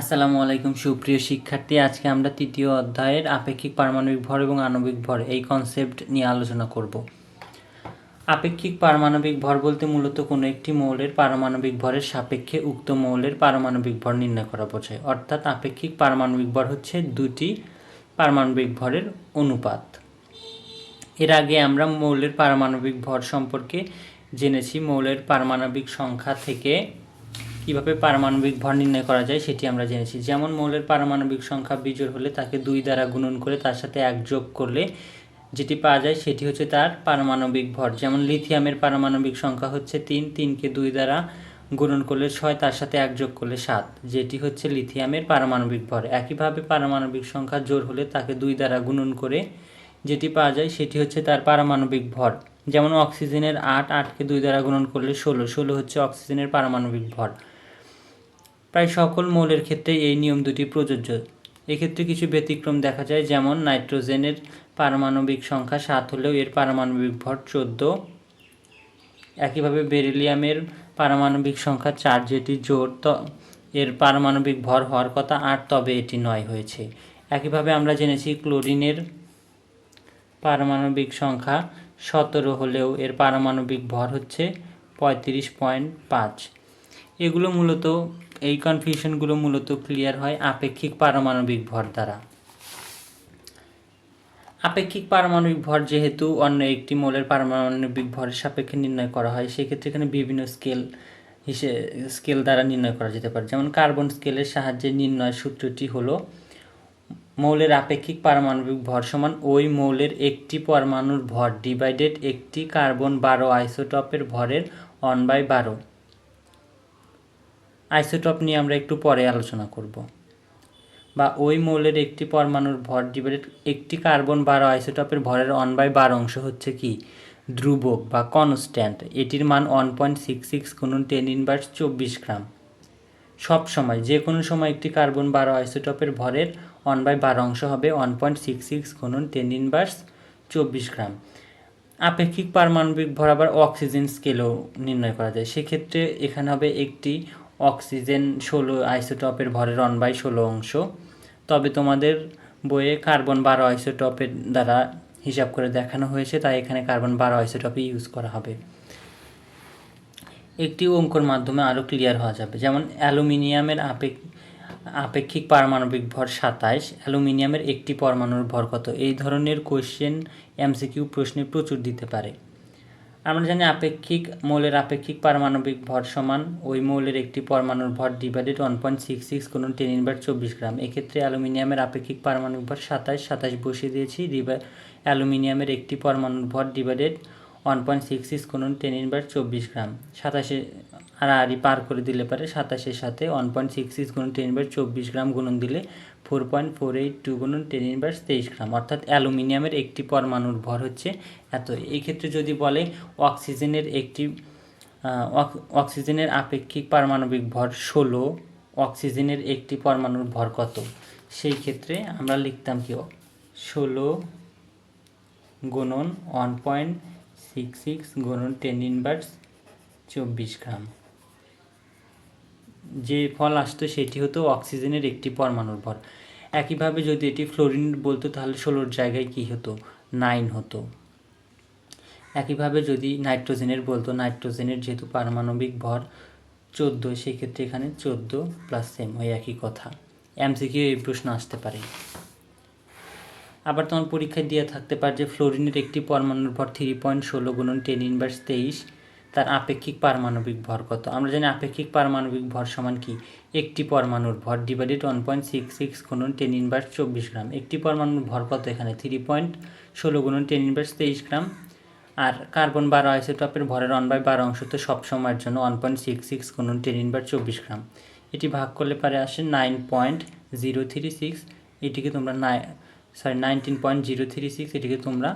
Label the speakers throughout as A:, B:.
A: আসসালামু আলাইকুম, সুপ্রিয় শিক্ষার্থী। আজকে আমরা তৃতীয় অধ্যায়ের আপেক্ষিক পারমাণবিক ভর এবং আণবিক ভর এই কনসেপ্ট নিয়ে আলোচনা করব। আপেক্ষিক পারমাণবিক ভর বলতে মূলত কোনো একটি মৌলের পারমাণবিক ভরের সাপেক্ষে উক্ত মৌলের পারমাণবিক ভর নির্ণয় করা বোঝায়। অর্থাৎ আপেক্ষিক পারমাণবিক ভর হচ্ছে দুটি পারমাণবিক ভরের অনুপাত। এর আগে আমরা মৌলের পারমাণবিক ভর সম্পর্কে জেনেছি। মৌলের পারমাণবিক সংখ্যা থেকে কীভাবে পারমাণবিক ভর নির্ণয় করা যায় সেটি আমরা জেনেছি। যেমন মৌলের পারমাণবিক সংখ্যা বিজোড় হলে তাকে দুই দ্বারা গুণন করে তার সাথে এক যোগ করলে যেটি পাওয়া যায় সেটি হচ্ছে তার পারমাণবিক ভর। যেমন লিথিয়ামের পারমাণবিক সংখ্যা হচ্ছে তিন, তিনকে দুই দ্বারা গুণন করলে ছয়, তার সাথে এক যোগ করলে সাত। যেটি হচ্ছে লিথিয়ামের পারমাণবিক ভর। একইভাবে পারমাণবিক সংখ্যা জোর হলে তাকে দুই দ্বারা গুণন করে যেটি পাওয়া যায় সেটি হচ্ছে তার পারমাণবিক ভর। যেমন অক্সিজেনের আট, আটকে দুই দ্বারা গুণন করলে ষোলো। ষোলো হচ্ছে অক্সিজেনের পারমাণবিক ভর। প্রায় সকল মৌলের ক্ষেত্রে এই নিয়ম দুটি প্রযোজ্য। এক্ষেত্রে কিছু ব্যতিক্রম দেখা যায়, যেমন নাইট্রোজেনের পারমাণবিক সংখ্যা সাত হলেও এর পারমাণবিক ভর চোদ্দ। একইভাবে বেরিলিয়ামের পারমাণবিক সংখ্যা চার যেটি জোর, ত এর পারমাণবিক ভর হওয়ার কথা আট, তবে এটি নয় হয়েছে। একইভাবে আমরা জেনেছি ক্লোরিনের পারমাণবিক সংখ্যা সতেরো হলেও এর পারমাণবিক ভর হচ্ছে পঁয়ত্রিশ পয়েন্ট পাঁচ। এগুলো মূলত এই কনফিউশনগুলো মূলত ক্লিয়ার হয় আপেক্ষিক পারমাণবিক ভর দ্বারা। আপেক্ষিক পারমাণবিক ভর যেহেতু অন্য একটি মৌলের পারমাণবিক ভরের সাপেক্ষে নির্ণয় করা হয়, সেক্ষেত্রে এখানে বিভিন্ন স্কেল হিসেবে স্কেল দ্বারা নির্ণয় করা যেতে পারে। যেমন কার্বন স্কেলের সাহায্যে নির্ণয় সূত্রটি হলো, মৌলের আপেক্ষিক পারমাণবিক ভর সমান ওই মৌলের একটি পরমাণুর ভর ডিভাইডেড একটি কার্বন বারো আইসোটপের ভরের অন বাই বারো। আইসোটপ নিয়ে আমরা একটু পরে আলোচনা করব। বা ওই মৌলের একটি পরমাণুর ভর ডিভাইডেড, একটি কার্বন বারো আইসোটপের ভরের অন বাই বারো অংশ হচ্ছে কি? ধ্রুবক বা কনস্ট্যান্ট এটির মান ওয়ান পয়েন্ট সিক্স সিক্স গুণন টেন ইনভার্স চব্বিশ গ্রাম সব সময়, যে কোনো সময় একটি কার্বন বারো আইসোটপের ভরের ওয়ান বাই বারো অংশ হবে ওয়ান পয়েন্ট সিক্স সিক্স গুণন টেন ইনভার্স চব্বিশ গ্রাম আপেক্ষিক পারমাণবিক ভর আবার অক্সিজেন স্কেলও নির্ণয় করা যায়। সেক্ষেত্রে এখানে হবে একটি অক্সিজেন ষোলো আইসোটপের ভরের ওয়ান বাই ষোলো অংশ। তবে তোমাদের বইয়ে কার্বন বারো আইসোটপের দ্বারা হিসাব করে দেখানো হয়েছে, তাই এখানে কার্বন বারো আইসোটপই ইউজ করা হবে। একটি অঙ্কর মাধ্যমে আরও ক্লিয়ার হওয়া যাবে। যেমন, অ্যালুমিনিয়ামের আপেক আপেক্ষিক পারমাণবিক ভর সাতাইশ, অ্যালুমিনিয়ামের একটি পরমাণুর ভর কত? এই ধরনের কোয়েশ্চেন এমসিকিউ প্রশ্নে প্রচুর দিতে পারে। আমরা জানি আপেক্ষিক মৌলের আপেক্ষিক পারমাণবিক ভর সমান, ওই মৌলের একটি পরমাণুর ভর divided one point six six কোনো টেন ইনভার চব্বিশ গ্রাম। এক্ষেত্রে অ্যালুমিনিয়ামের আপেক্ষিক পারমাণবিক ভর সাতাশ সাতাশ বসিয়ে দিয়েছি ডিভাই অ্যালুমিনিয়ামের একটি পরমাণুর ভর divided one point six six কোনো টেন ইনভার চব্বিশ গ্রাম সাতাশে আড়াআড়ি পার করে দিলে পারে সাতাশের সাথে ওয়ান পয়েন্ট সিক্স সিক্স গুণন টেন ইনভার্স চব্বিশ গ্রাম গুণন দিলে four point four eight two গুণন টেন ইনভার্স তেইশ গ্রাম অর্থাৎ অ্যালুমিনিয়ামের একটি পরমাণুর ভর হচ্ছে এত। এই ক্ষেত্রে যদি বলে অক্সিজেনের একটি অক্সিজেনের আপেক্ষিক পারমাণবিক ভর ষোলো, অক্সিজেনের একটি পরমাণুর ভর কত? সেই ক্ষেত্রে আমরা লিখতাম কি? ষোলো গুণন ওয়ান পয়েন্ট সিক্স সিক্স গুণন টেন ইনভার্স চব্বিশ গ্রাম। যে ফল আসতো সেটি হতো অক্সিজেনের একটি পরমাণুর ভর। একইভাবে যদি এটি ফ্লোরিন বলতো, তাহলে ষোলোর জায়গায় কী হতো? নাইন হতো। একইভাবে যদি নাইট্রোজেনের বলতো নাইট্রোজেনের যেহেতু পারমাণবিক ভর চোদ্দ সেক্ষেত্রে এখানে চোদ্দ প্লাস সেম ওই একই কথা। এমসিকিউ এই প্রশ্ন আসতে পারে। আবার তোমার পরীক্ষায় দিয়ে থাকতে পারে যে ফ্লোরিনের একটি পরমাণুর ভর থ্রি পয়েন্ট ষোলো গুণন টেন ইনভার্স তেইশ তার আপেক্ষিক পারমাণবিক ভর কত? আমরা জানি আপেক্ষিক পারমাণবিক ভর সমান কি? একটি পরমাণুর ভর divided one point six six গুণন টেন ইনভার্স চব্বিশ গ্রাম একটি পরমাণুর ভর কত এখানে? থ্রি পয়েন্ট ষোলো গুণন টেন ইনভার্স তেইশ গ্রাম আর কার্বন বারো আইসোটপের ভরের ওয়ান বাই বারো অংশ তো সব সময়ের জন্য ওয়ান পয়েন্ট সিক্স সিক্স গুণন টেন ইনভার্স চব্বিশ গ্রাম এটি ভাগ করলে পারে আসে nine point zero three six এটিকে তোমরা নাই sorry nineteen point zero three six এটিকে তোমরা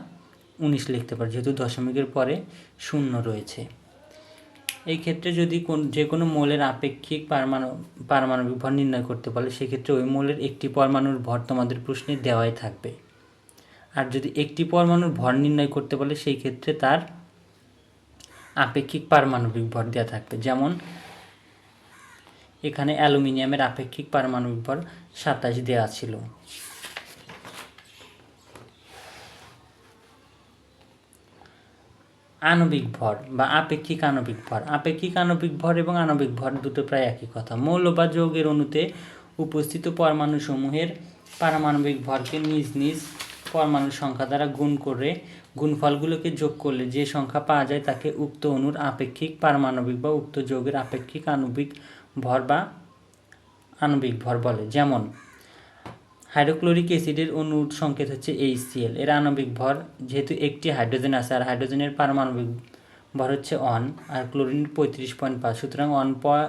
A: উনিশ লিখতে পারো, যেহেতু দশমিকের পরে শূন্য রয়েছে। এই ক্ষেত্রে যদি কোন, যে কোনো মৌলের আপেক্ষিক পারমাণু, পারমাণবিক ভর নির্ণয় করতে পারে, সেক্ষেত্রে ওই মৌলের একটি পরমাণুর ভর তোমাদের প্রশ্নে দেওয়াই থাকবে। আর যদি একটি পরমাণুর ভর নির্ণয় করতে পারলে সেই ক্ষেত্রে তার আপেক্ষিক পারমাণবিক ভর দেওয়া থাকবে। যেমন এখানে অ্যালুমিনিয়ামের আপেক্ষিক পারমাণবিক ভর সাতাশ দেওয়া ছিল। আণবিক ভর বা আপেক্ষিক আণবিক ভর। আপেক্ষিক আণবিক ভর এবং আণবিক ভর দুটো প্রায় একই কথা। মৌল বা যৌগের অণুতে উপস্থিত পরমাণুসমূহের পারমাণবিক ভরকে নিজ নিজ পরমাণু সংখ্যা দ্বারা গুণ করে গুণফলগুলোকে যোগ করলে যে সংখ্যা পাওয়া যায় তাকে উক্ত অণুর আপেক্ষিক পারমাণবিক বা উক্ত যৌগের আপেক্ষিক আণবিক ভর বা আণবিক ভর বলে। যেমন হাইড্রোক্লোরিক অ্যাসিডের অণুর সংকেত হচ্ছে এইচসিএল এর আণবিক ভর যেহেতু একটি হাইড্রোজেন আছে, আর হাইড্রোজেনের পারমাণবিক ভর হচ্ছে অন, আর ক্লোরিন পঁয়ত্রিশ পয়েন্ট পাঁচ। সুতরাং অন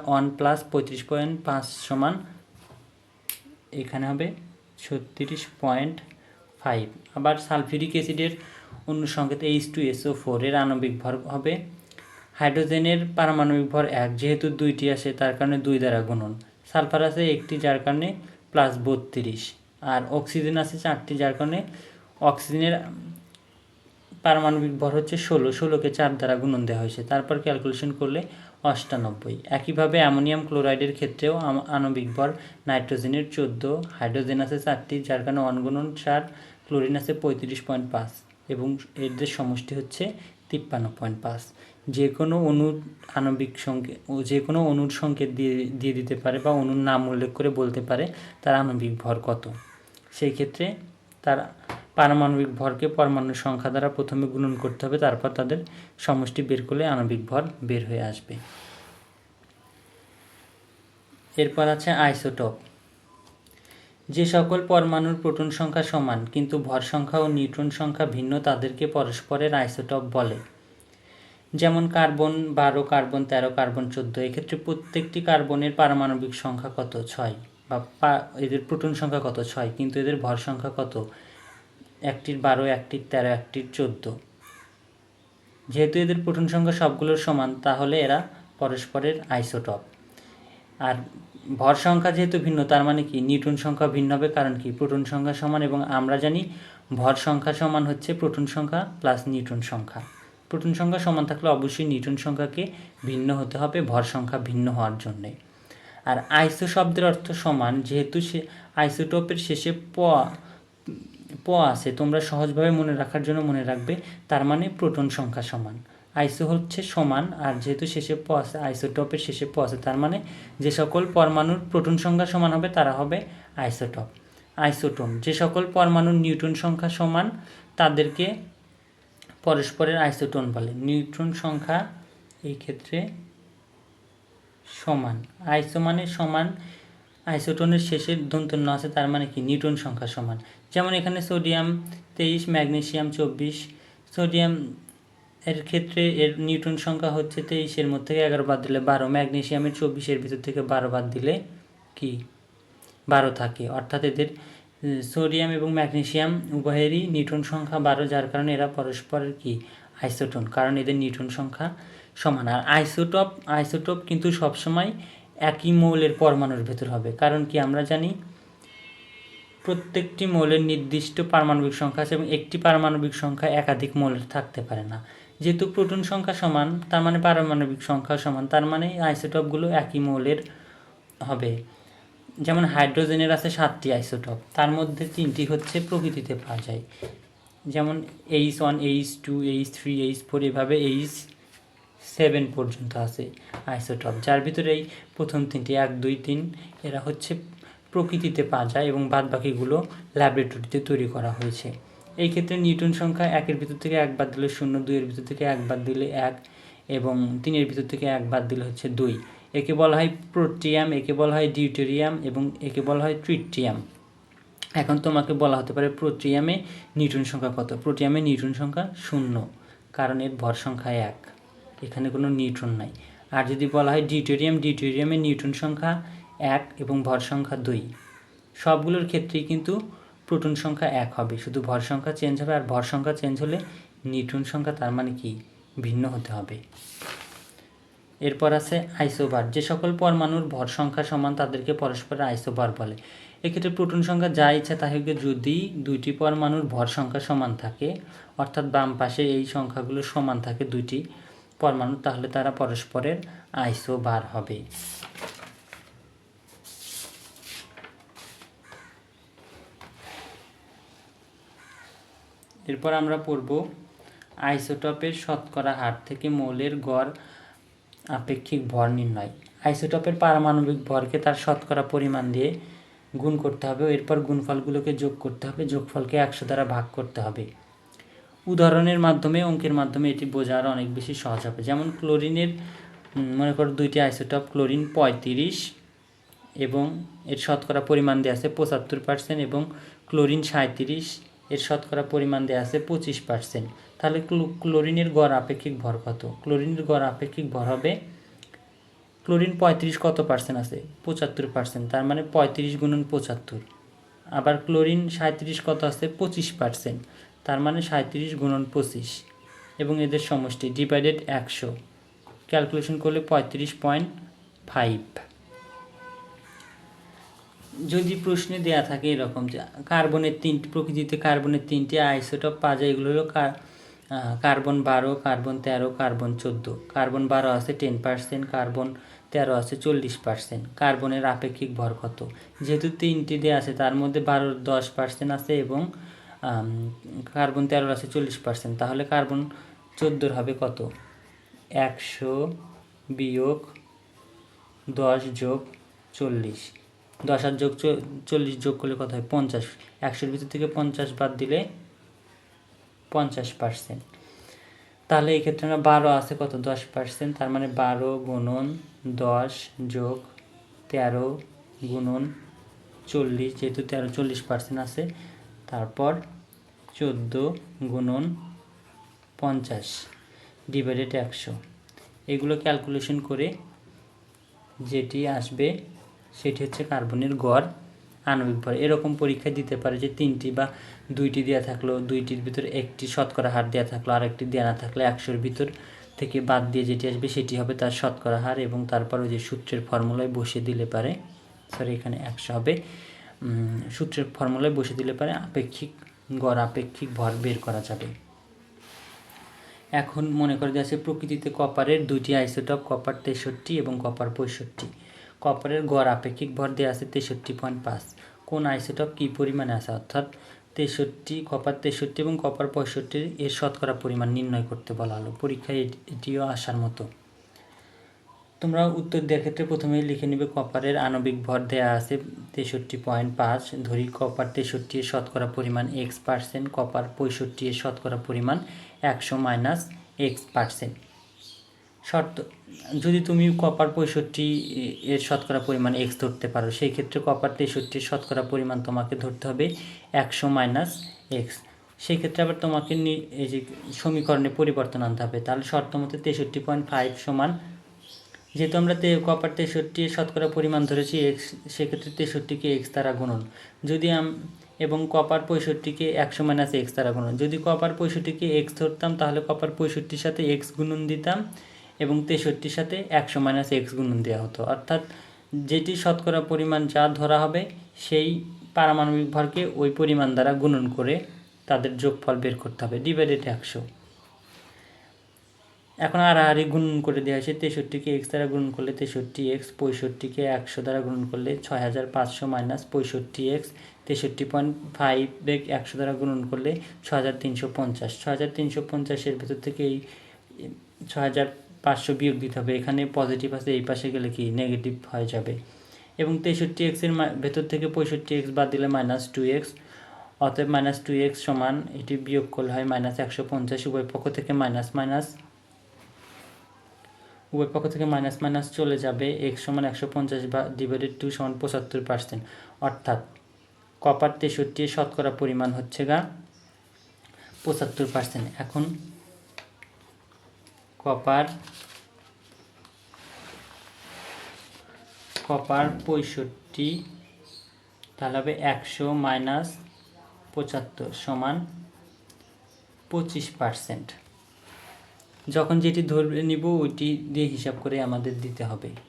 A: ওয়ান প্লাস পঁয়ত্রিশ পয়েন্ট পাঁচ সমান এখানে হবে ছত্রিশ পয়েন্ট ফাইভ আবার সালফিউরিক অ্যাসিডের অন্য সংকেত এইচ টু এসও ফোর এর আণবিক ভর হবে হাইড্রোজেনের পারমাণবিক ভর এক, যেহেতু দুইটি আসে, তার কারণে দুই দ্বারা গুণন। সালফার আছে একটি, যার কারণে প্লাস বত্রিশ। আর অক্সিজেন আছে চারটি, যার কারণে অক্সিজেনের পারমাণবিক ভর হচ্ছে ষোলো। ষোলোকে চার দ্বারা গুণন দেওয়া হয়েছে। তারপর ক্যালকুলেশন করলে অষ্টানব্বই। একইভাবে অ্যামোনিয়াম ক্লোরাইডের ক্ষেত্রেও আণবিক ভর নাইট্রোজেনের চোদ্দ। হাইড্রোজেন আছে চারটি, যার কারণে অনগুণন চার ক্লোরিন আছে পঁয়ত্রিশ পয়েন্ট পাঁচ এবং এদের সমষ্টি হচ্ছে তিপ্পান্ন পয়েন্ট পাঁচ। যে কোনো অণুর আণবিক সংকেত যে কোনো অণুর সংকেত দিয়ে দিয়ে দিতে পারে বা অণুর নাম উল্লেখ করে বলতে পারে তার আণবিক ভর কত। সেই ক্ষেত্রে তার পারমাণবিক ভরকে পরমাণুর সংখ্যা দ্বারা প্রথমে গুণন করতে হবে, তারপর তাদের সমষ্টি বের করলে আণবিক ভর বের হয়ে আসবে। এরপর আছে আইসোটোপ। যে সকল পরমাণুর প্রোটন সংখ্যা সমান, কিন্তু ভর সংখ্যা ও নিউট্রন সংখ্যা ভিন্ন, তাদেরকে পরস্পরের আইসোটোপ বলে। যেমন কার্বন বারো, কার্বন তেরো, কার্বন চোদ্দ, এক্ষেত্রে প্রত্যেকটি কার্বনের পারমাণবিক সংখ্যা কত? ছয়। বা এদের প্রোটন সংখ্যা কত? ছয়। কিন্তু এদের ভর সংখ্যা কত? একটির বারো, একটির তেরো, একটির চোদ্দ। যেহেতু এদের প্রোটন সংখ্যা সবগুলোর সমান, তাহলে এরা পরস্পরের আইসোটপ। আর ভর সংখ্যা যেহেতু ভিন্ন, তার মানে কি? নিউটন সংখ্যা ভিন্ন হবে, কারণ কি? প্রোটন সংখ্যা সমান এবং আমরা জানি ভর সংখ্যা সমান হচ্ছে প্রোটন সংখ্যা প্লাস নিউটন সংখ্যা। প্রোটন সংখ্যা সমান থাকলে অবশ্যই নিউটন সংখ্যাকে ভিন্ন হতে হবে, ভর সংখ্যা ভিন্ন হওয়ার জন্যে। আর আইসো শব্দের অর্থ সমান, যেহেতু সে আইসোটোপের শেষে প প আছে, তোমরা সহজভাবে মনে রাখার জন্য মনে রাখবে, তার মানে প্রোটন সংখ্যা সমান। আইসো হচ্ছে সমান, আর যেহেতু শেষে প আছে, আইসোটপের শেষে প আছে, তার মানে যে সকল পরমাণুর প্রোটন সংখ্যা সমান হবে, তারা হবে আইসোটপ। আইসোটোন যে সকল পরমাণুর নিউটন সংখ্যা সমান, তাদেরকে পরস্পরের আইসোটোন বলে। নিউট্রন সংখ্যা এই ক্ষেত্রে সমান। আইসো মানে সমান, আইসোটনের শেষের দন্তন্য আছে, তার মানে কি? নিউটন সংখ্যা সমান। যেমন এখানে সোডিয়াম তেইশ, ম্যাগনেসিয়াম চব্বিশ। সোডিয়াম এর ক্ষেত্রে এর নিউটন সংখ্যা হচ্ছে তেইশের মধ্যে থেকে এগারো বাদ দিলে বারো ম্যাগনেশিয়ামের চব্বিশের ভিতর থেকে বারো বাদ দিলে কি? বারো থাকে। অর্থাৎ এদের সোডিয়াম এবং ম্যাগনেসিয়াম উভয়েরই নিউটন সংখ্যা বারো, যার কারণে এরা পরস্পরের কি? আইসোটন। কারণ এদের নিউটন সংখ্যা সমান। আর আইসোটপ আইসোটোপ কিন্তু সবসময় একই মৌলের পরমাণুর ভেতর হবে। কারণ কি আমরা জানি, প্রত্যেকটি মৌলের নির্দিষ্ট পারমাণবিক সংখ্যা আছে এবং একটি পারমাণবিক সংখ্যা একাধিক মৌলের থাকতে পারে না। যেহেতু প্রোটন সংখ্যা সমান, তার মানে পারমাণবিক সংখ্যা সমান, তার মানে আইসোটপগুলো একই মৌলের হবে। যেমন হাইড্রোজেনের আছে সাতটি আইসোটপ তার মধ্যে তিনটি হচ্ছে প্রকৃতিতে পাওয়া যায়। যেমন H one H two H three H four এভাবে এইচ সেভেন পর্যন্ত আছে আইসোটপ, যার ভিতরে এই প্রথম তিনটি, এক, দুই, তিন, এরা হচ্ছে প্রকৃতিতে পাওয়া যায় এবং বাদ বাকিগুলো ল্যাবরেটরিতে তৈরি করা হয়েছে। এই ক্ষেত্রে নিউটন সংখ্যা একের ভিতর থেকে এক বাদ দিলে শূন্য, দুইয়ের ভিতর থেকে এক বাদ দিলে এক এবং তিনের ভিতর থেকে এক বাদ দিলে হচ্ছে দুই। একে বলা হয় প্রোটিয়াম, একে বলা হয় ডিউটেরিয়াম এবং একে বলা হয় ট্রিটিয়াম। এখন তোমাকে বলা হতে পারে প্রোটিয়ামে নিউটন সংখ্যা কত? প্রোটিয়ামে নিউটন সংখ্যা শূন্য, কারণ এর ভর সংখ্যা এক। এখানে কোনো নিউট্রন নাই। আর যদি বলা হয় ডিউটেরিয়াম ডিউটেরিয়ামে নিউটন সংখ্যা এক এবং ভর সংখ্যা দুই। সবগুলোর ক্ষেত্রেই কিন্তু প্রোটন সংখ্যা এক হবে। শুধু ভর সংখ্যা চেঞ্জ হবে আর ভর সংখ্যা চেঞ্জ হলে নিউটন সংখ্যা তার মানে কি? ভিন্ন হতে হবে। এরপর আছে আইসোবার যে সকল পরমাণুর ভর সংখ্যা সমান তাদেরকে পরস্পরের আইসোবার বলে। এক্ষেত্রে প্রোটন সংখ্যা যা ইচ্ছা তাই হোক, যদি দুইটি পরমাণুর ভর সংখ্যা সমান থাকে, অর্থাৎ বাম পাশে এই সংখ্যাগুলো সমান থাকে দুইটি পরমাণু, তাহলে তারা পরস্পরের আইসো বার হবে। এরপর আমরা পড়ব, আইসোটপের শতকরা হার থেকে মৌলের গড় আপেক্ষিক ভর নির্ণয়। আইসোটপের পারমাণবিক ভরকে তার শতকরা পরিমাণ দিয়ে গুণ করতে হবে এরপর গুণফলগুলোকে যোগ করতে হবে। যোগফলকে একশো দ্বারা ভাগ করতে হবে। উদাহরণের মাধ্যমে, অঙ্কের মাধ্যমে এটি বোঝার অনেক বেশি সহজ হবে। যেমন ক্লোরিনের মনে করো দুইটি আইসোটপ, ক্লোরিন পঁয়ত্রিশ এবং এর শতকরা পরিমাণ দেওয়া আছে পঁচাত্তর পার্সেন্ট এবং ক্লোরিন সাঁত্রিশ এর শতকরা পরিমাণ দেওয়া আছে পঁচিশ পার্সেন্ট তাহলে ক্লোরিনের গড় আপেক্ষিক ভর কত? ক্লোরিনের গড় আপেক্ষিক ভর হবে, ক্লোরিন পঁয়ত্রিশ কত পার্সেন্ট আছে? পঁচাত্তর পার্সেন্ট তার মানে পঁয়ত্রিশ গুণন পঁচাত্তর। আবার ক্লোরিন সাঁত্রিশ কত আছে? পঁচিশ পার্সেন্ট তার মানে সাঁত্রিশ গুণন পঁচিশ এবং এদের সমষ্টি ডিভাইডেড একশো। ক্যালকুলেশন করলে পঁয়ত্রিশ পয়েন্ট ফাইভ যদি প্রশ্নে দেয়া থাকে এরকম যে কার্বনের তিনটি, প্রকৃতিতে কার্বনের তিনটি আইসোটপ পাওয়া যায়, এগুলো হলো কার্বন বারো, কার্বন তেরো, কার্বন চোদ্দ। কার্বন বারো আছে টেন পার্সেন্ট কার্বন তেরো আছে চল্লিশ পার্সেন্ট কার্বনের আপেক্ষিক ভর কত? যেহেতু তিনটি দেওয়া আছে, তার মধ্যে বারোর দশ পার্সেন্ট আছে এবং কার্বন তেরোর আছে চল্লিশ পার্সেন্ট তাহলে কার্বন চোদ্দোর হবে কত? একশো বিয়োগ দশ যোগ চল্লিশ। দশ আর যোগ চল্লিশ যোগ করলে কত হয়? পঞ্চাশ। একশোর ভিতর থেকে পঞ্চাশ বাদ দিলে পঞ্চাশ পার্সেন্ট তাহলে এই ক্ষেত্রে আমরা বারো আছে কত? দশ পার্সেন্ট তার মানে বারো গুণন দশ যোগ তেরো গুণন চল্লিশ, যেহেতু তেরো চল্লিশ পার্সেন্ট আছে তারপর চোদ্দ গুণন পঞ্চাশ ডিভাইডেড একশো। এগুলো ক্যালকুলেশন করে যেটি আসবে সেটি হচ্ছে কার্বনের গড় আণবিক ভর। এরকম পরীক্ষা দিতে পারে যে তিনটি বা দুইটি দেওয়া থাকল দুইটির ভিতর একটি শতকরা হার দেওয়া থাকল আর একটি দেওয়া না থাকলে একশোর ভিতর থেকে বাদ দিয়ে যেটি আসবে সেটি হবে তার শতকরা হার এবং তারপর ওই যে সূত্রের ফর্মুলায় বসিয়ে দিলে পারে সরি এখানে একশো হবে। সূত্রের ফর্মুলায় বসে দিলে পারে আপেক্ষিক গড়, আপেক্ষিক ভর বের করা যাবে। এখন মনে করে যাচ্ছে প্রকৃতিতে কপারের দুইটি আইসোটপ, কপার তেষট্টি এবং কপার পঁয়ষট্টি। কপারের গড়, আপেক্ষিক ভর দেওয়া আছে তেষট্টি পয়েন্ট পাঁচ। কোন আইসোটপ কী পরিমাণে আছে? অর্থাৎ তেষট্টি, কপার তেষট্টি এবং কপার পঁয়ষট্টির এর শতকরা পরিমাণ নির্ণয় করতে বলা হলো। পরীক্ষায় এটি- এটিও আসার মতো। তোমরা উত্তর দেওয়ার ক্ষেত্রে প্রথমে লিখে নেবে কপারের আণবিক ভর দেওয়া আছে তেষট্টি পয়েন্ট পাঁচ, ধরি কপার তেষট্টি এর শতকরা পরিমাণ এক্স পার্সেন্ট কপার পঁয়ষট্টি এর শতকরা পরিমাণ একশো মাইনাস এক্স পার্সেন্ট শর্ত, যদি তুমি কপার পঁয়ষট্টি এর শতকরা পরিমাণ এক্স ধরতে পারো, সেই ক্ষেত্রে কপার তেষট্টির শতকরা পরিমাণ তোমাকে ধরতে হবে একশো মাইনাস এক্স সেই ক্ষেত্রে আবার তোমাকে এই যে সমীকরণে পরিবর্তন আনতে হবে। তাহলে শর্ত মতে তেষট্টি পয়েন্ট ফাইভ সমান যেহেতু আমরা তে কপার তেষট্টি শতকরা পরিমাণ ধরেছি, এক্স, সেক্ষেত্রে তেষট্টিকে এক্স দ্বারা গুণন। যদি এবং কপার পঁয়ষট্টিকে একশো মাইনাস এক্স দ্বারা গুণন। যদি কপার পঁয়ষট্টিকে এক্স ধরতাম, তাহলে কপার পঁয়ষট্টির সাথে এক্স গুণন দিতাম এবং তেষট্টির সাথে একশো মাইনাস এক্স গুণন দেওয়া হতো। অর্থাৎ যেটি শতকরা পরিমাণ যা ধরা হবে, সেই পারমাণবিক ভরকে ওই পরিমাণ দ্বারা গুণন করে তাদের যোগফল বের করতে হবে ডিভাইডেড একশো। এখন আড়াআড়ি গুণন করে দেওয়া হয়েছে, তেষট্টিকে এক্স দ্বারা গুণন করলে তেষট্টি এক্স পঁয়ষট্টিকে একশো দ্বারা গুণন করলে ছয় হাজার পাঁচশো মাইনাস পঁয়ষট্টি এক্স তেষট্টি পয়েন্ট ফাইভ একশো দ্বারা গুণন করলে ছ হাজার তিনশো পঞ্চাশ। ছ হাজার তিনশো পঞ্চাশের ভেতর থেকে এই ছ হাজার পাঁচশো বিয়োগ দিতে হবে। এখানে পজিটিভ আছে, এই পাশে গেলে কি? নেগেটিভ হয়ে যাবে। এবং তেষট্টি এক্সের ভেতর থেকে পঁয়ষট্টি এক্স বাদ দিলে মাইনাস টু এক্স অতএব মাইনাস টু এক্স সমান এটি বিয়োগ করলে হয় মাইনাস একশো পঞ্চাশ, উভয় পক্ষ থেকে মাইনাস মাইনাস উভয় পক্ষ থেকে মাইনাস মাইনাস চলে যাবে এক্স সমান একশো পঞ্চাশ বা ডিভাইডেড টু সমান পঁচাত্তর পার্সেন্ট অর্থাৎ কপার তেষট্টি শতকরা পরিমাণ হচ্ছে গা পঁচাত্তর পার্সেন্ট এখন কপার কপার পঁয়ষট্টি তাহলে হবে একশো মাইনাস পঁচাত্তর সমান পঁচিশ পার্সেন্ট যখন যেটি ধরে নিব ওইটি দিয়ে হিসাব করে আমাদের দিতে হবে।